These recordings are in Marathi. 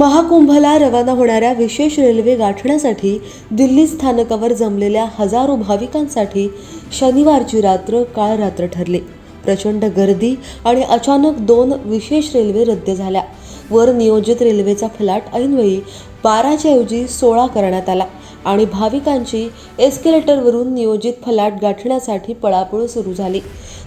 महाकुंभला रवाना होणाऱ्या विशेष रेल्वे गाठण्यासाठी दिल्ली स्थानकावर जमलेल्या हजारो भाविकांसाठी शनिवारची रात्र काळ रात्र ठरली. प्रचंड गर्दी आणि अचानक दोन विशेष रेल्वे रद्द झाल्या. वर नियोजित रेल्वेचा फलाट ऐनवेळी बाराच्या ऐवजी सोळा करण्यात आला आणि भाविकांची एस्केलेटरवरून नियोजित फलाट गाठण्यासाठी पळापळ सुरू झाली.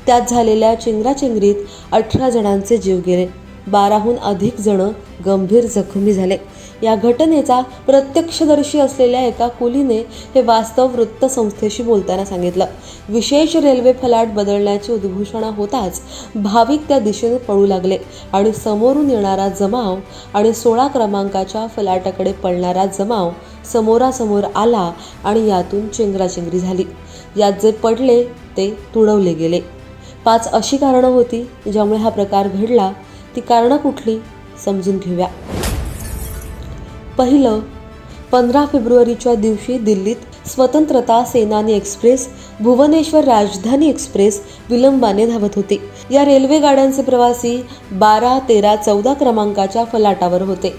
त्यात झालेल्या चेंगराचेंगरीत अठरा जणांचे जीव गेले. बाराहून अधिक जण गंभीर जखमी झाले. या घटनेचा प्रत्यक्षदर्शी असलेल्या एका कुलीने हे वास्तव वृत्तसंस्थेशी बोलताना सांगितलं. विशेष रेल्वे फलाट बदलण्याची उद्घोषणा होताच भाविक त्या दिशेने पळू लागले आणि समोरून येणारा जमाव आणि सोळा क्रमांकाच्या फलाटाकडे पळणारा जमाव समोरासमोर आला आणि यातून चेंगराचेंगरी झाली. यात जे पडले ते तुडवले गेले. पाच अशी कारणं होती ज्यामुळे हा प्रकार घडला. ती कारणं कुठली समजून घेऊया. पहिलं पंधरा फेब्रुवारीच्या दिवशी दिल्लीत स्वतंत्रता सेनानी एक्सप्रेस भुवनेश्वर राजधानी एक्सप्रेस विलंबाने धावत होती. या रेल्वे गाड्यांचे प्रवासी बारा तेरा चौदा क्रमांकाच्या फलाटावर होते.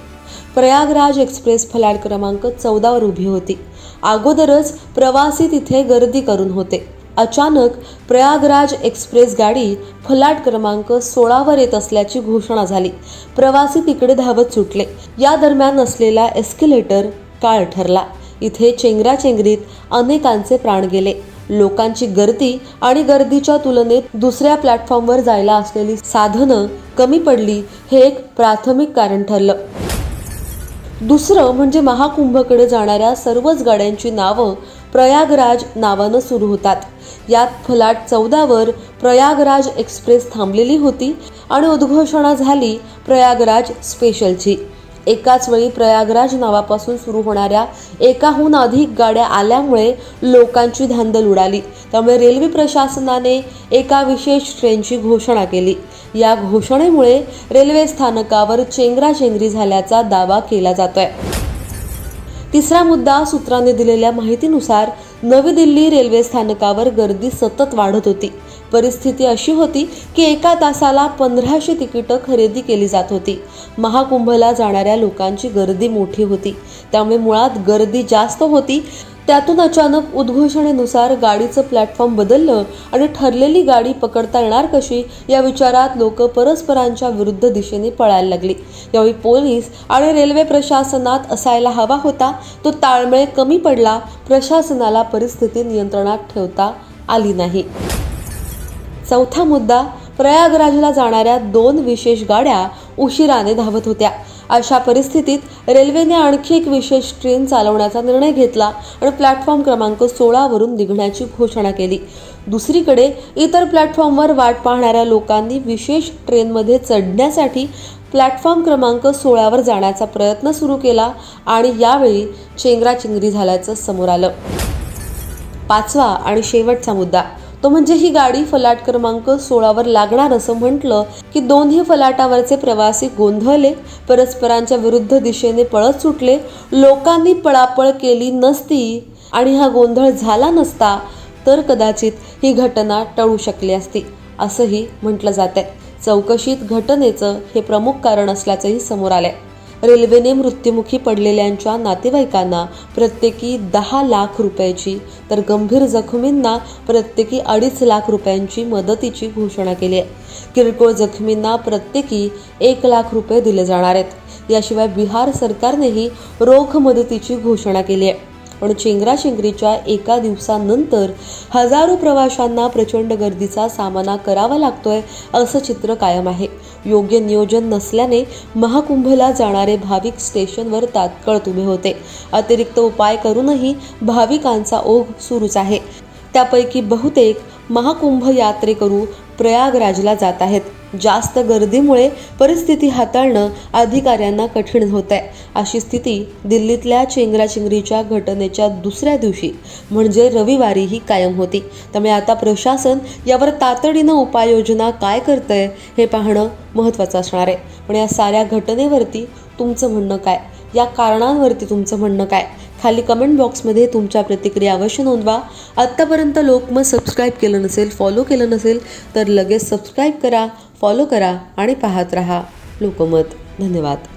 प्रयागराज एक्सप्रेस फलाट क्रमांक चौदावर उभी होती. अगोदरच प्रवासी तिथे गर्दी करून होते. अचानक प्रयागराज एक्सप्रेस गाडी फलाट क्रमांक सोळावर येत असल्याची घोषणा झाली. प्रवासी तिकडे धावत सुटले. या दरम्यान असलेला एस्केलेटर काळ ठरला. इथे चेंगराचेंगरीत अनेकांचे प्राण गेले. लोकांची गर्दी आणि गर्दीच्या तुलनेत दुसऱ्या प्लॅटफॉर्मवर जायला असलेली साधनं कमी पडली हे एक प्राथमिक कारण ठरलं. दुसरं म्हणजे महाकुंभकडे जाणाऱ्या सर्वच गाड्यांची नावं प्रयागराज नावानं सुरू होतात. यात फलाट चौदावर प्रयागराज एक्सप्रेस थांबलेली होती आणि उद्घोषणा झाली प्रयागराज स्पेशलची. एकाच वेळी प्रयागराज नावापासून सुरू होणाऱ्या एकाहून अधिक गाड्या आल्यामुळे लोकांची धांदल उडाली. त्यामुळे रेल्वे प्रशासनाने एका विशेष ट्रेनची घोषणा केली. या घोषणेमुळे रेल्वे स्थानकावर चेंगराचेंगरी झाल्याचा दावा केला जातोय. तिसरा मुद्दा सूत्रांनी दिलेल्या माहितीनुसार नवी दिल्ली रेल्वे स्थानकावर गर्दी सतत वाढत होती. परिस्थिती अशी होती की एका तासाला पंधराशे तिकीटं खरेदी केली जात होती. महाकुंभला जाणाऱ्या लोकांची गर्दी मोठी होती. त्यामुळे मुळात गर्दी जास्त होती. त्यातून अचानक उद्घोषणेनुसार गाडीचं प्लॅटफॉर्म बदललं आणि ठरलेली गाडी पकडता येणार कशी या विचारात लोक परस्परांच्या विरुद्ध दिशेने पळायला लागली. यावेळी पोलीस आणि रेल्वे प्रशासनात असायला हवा होता. तो ताळमेळ कमी पडला. प्रशासनाला परिस्थिती नियंत्रणात ठेवता आली नाही. चौथा मुद्दा प्रयागराजला जाणाऱ्या दोन विशेष गाड्या उशिराने धावत होत्या. अशा परिस्थितीत रेल्वेने आणखी एक विशेष ट्रेन चालवण्याचा निर्णय घेतला आणि प्लॅटफॉर्म क्रमांक सोळावरून निघण्याची घोषणा केली. दुसरीकडे इतर प्लॅटफॉर्मवर वाट पाहणाऱ्या लोकांनी विशेष ट्रेनमध्ये चढण्यासाठी प्लॅटफॉर्म क्रमांक सोळावर जाण्याचा प्रयत्न सुरू केला आणि यावेळी चेंगराचेंगरी झाल्याचं समोर आलं. पाचवा आणि शेवटचा मुद्दा. तो म्हणजे ही गाडी फलाट क्रमांक सोळावर लागणार असं म्हटलं की दोन्ही फलाटावरचे प्रवासी गोंधळले परस्परांच्या विरुद्ध दिशेने पळत सुटले लोकांनी पळापळ केली नसती आणि हा गोंधळ झाला नसता तर कदाचित ही घटना टळू शकली असती असंही म्हटलं जात आहे चौकशीत घटनेचं हे प्रमुख कारण असल्याचंही समोर आलंय. रेल्वेने मृत्युमुखी पडलेल्यांच्या नातेवाईकांना प्रत्येकी दहा लाख रुपयाची तर गंभीर जखमींना प्रत्येकी अडीच लाख रुपयांची मदतीची घोषणा केली आहे. किरकोळ जखमींना प्रत्येकी एक लाख रुपये दिले जाणार आहेत. याशिवाय बिहार सरकारनेही रोख मदतीची घोषणा केली आहे. पण चेंगराचेंगरीच्या एका दिवसानंतर हजारो प्रवाशांना प्रचंड गर्दीचा सामना करावा लागतोय असं चित्र कायम आहे. योग्य नियोजन नसल्याने महाकुंभला जाणारे भाविक स्टेशनवर तात्काळ उभे होते. अतिरिक्त उपाय करूनही भाविकांचा ओघ सुरूच आहे. त्यापैकी बहुतेक महाकुंभ यात्रेकरू प्रयागराजला जात आहेत. जास्त गर्दीमुळे परिस्थिती हाताळणं अधिकाऱ्यांना कठीण होत आहे अशी स्थिती दिल्लीतल्या चेंगराचेंगरीच्या घटनेच्या दुसऱ्या दिवशी म्हणजे रविवारीही कायम होती. त्यामुळे आता प्रशासन यावर तातडीनं उपाययोजना काय करतंय हे पाहणं महत्त्वाचं असणार आहे. पण या साऱ्या घटनेवरती तुमचं म्हणणं काय? या कारणांवरती तुमचं म्हणणं काय? खाली कमेंट बॉक्समध्ये तुमच्या प्रतिक्रिया अवश्य नोंदवा. आत्तापर्यंत लोकमत सबस्क्राईब केलं नसेल फॉलो केलं नसेल तर लगेच सबस्क्राईब करा. फॉलो करा आणि पाहत रहा लोकमत. धन्यवाद.